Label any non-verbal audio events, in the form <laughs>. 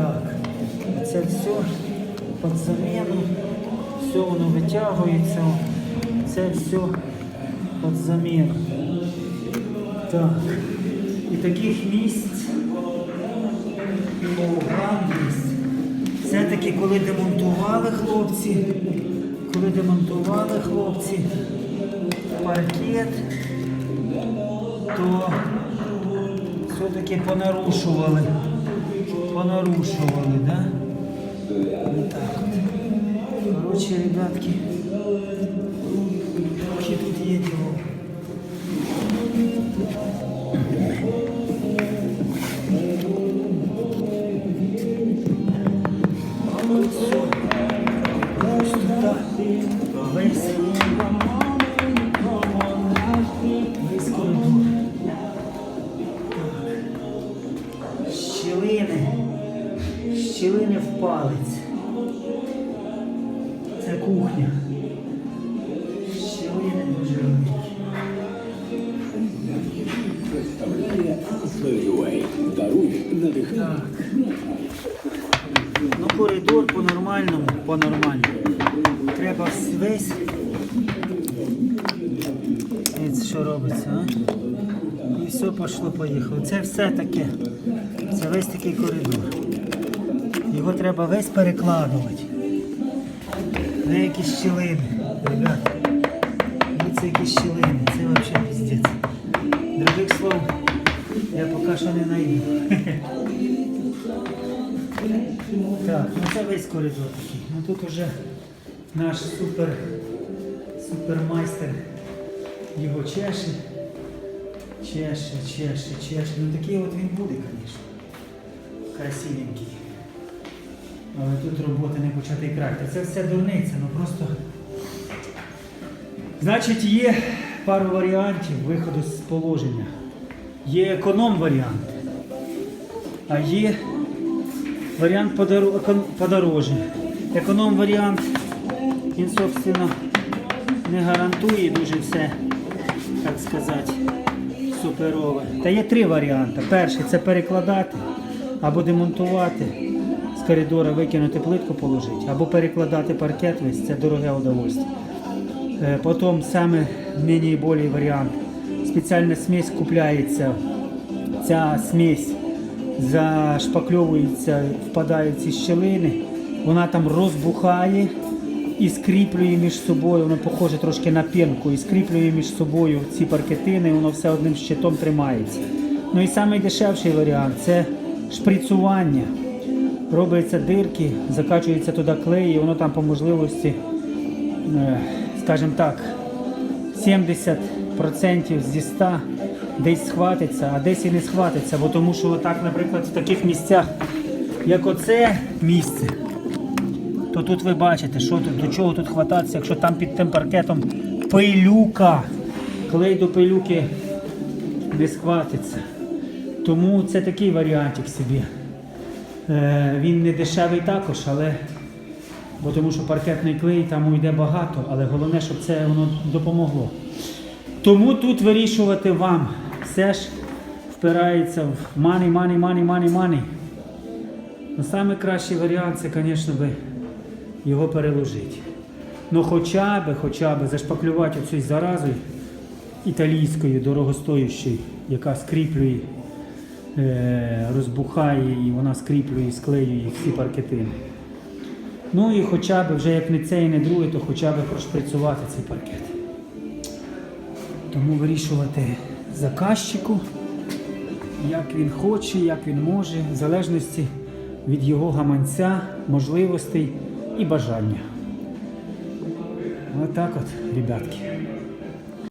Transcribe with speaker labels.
Speaker 1: Так, це все під заміну, все воно витягується, це все під заміну. Так, і таких місць, місць. Все-таки, коли демонтували хлопці, коли демонтували хлопці паркет, то все-таки понарушували. Понарушували, да? Так. Короче, ребятки, поки тут є діло. Щілини в палець. Це кухня. Щілини дуже великі.
Speaker 2: Даруй, надихай.
Speaker 1: Так. Ну, коридор по-нормальному, по-нормальному. Треба весь. Дивіться, що робиться, а? І все пішло, поїхало. Це все таке. Це весь такий коридор. Його треба весь перекладувати. Не якісь щілини. Ребята. Дивіться, які щілини. Це взагалі піздець. Других слов я поки що не знайду. <laughs> Так, ну це весь коридор такий. Ну тут уже наш супер, супермайстер його чеше. Чеше, чеше, чеше. Ну такий от він буде, звісно. Красивенький. Але тут роботи не початий крахти. Це все дурниця, ну просто. Значить, є пару варіантів виходу з положення. Є економ варіант, а є варіант подору- екон- Економ варіант, він, собственно, не гарантує дуже все, так сказати, суперове. Та є три варіанти. Перший це перекладати або демонтувати коридора, викинути плитку положити, або перекладати паркет весь, це дороге удовольствие. Е, Потім саме найбільший варіант. Спеціальна смесь купляється. Ця смесь зашпакльовується, впадає в ці щілини, вона там розбухає і скріплює між собою, воно похоже трошки на пінку, і скріплює між собою ці паркетини, воно все одним щитом тримається. Ну і найдешевший варіант це шприцування. Робляться дирки, закачується туди клей, і воно там по можливості е, скажімо так, 70% зі 100 десь схватиться, а десь і не схватиться. Бо тому що отак, наприклад, в таких місцях, як оце місце, то тут ви бачите, що тут, до чого тут хвататися, якщо там під тим паркетом пилюка. Клей до пилюки не схватиться. Тому це такий варіантик собі. Е, він не дешевий також, але бо тому що паркетний клей там уйде багато, але головне, щоб це воно допомогло. Тому тут вирішувати вам. Все ж впирається в money, money, money, money, money. Ну, саме кращий варіант це, звісно, би його переложити. Ну хоча б, хоча б зашпаклювати оцю заразою італійською, дорогостоящою, яка скріплює, розбухає і вона скріплює, і склеює всі паркетини. Ну і хоча б вже як не цей, не другий, то хоча б прошприцювати цей паркет. Тому вирішувати заказчику, як він хоче, як він може, в залежності від його гаманця, можливостей і бажання. Отак от, ребятки.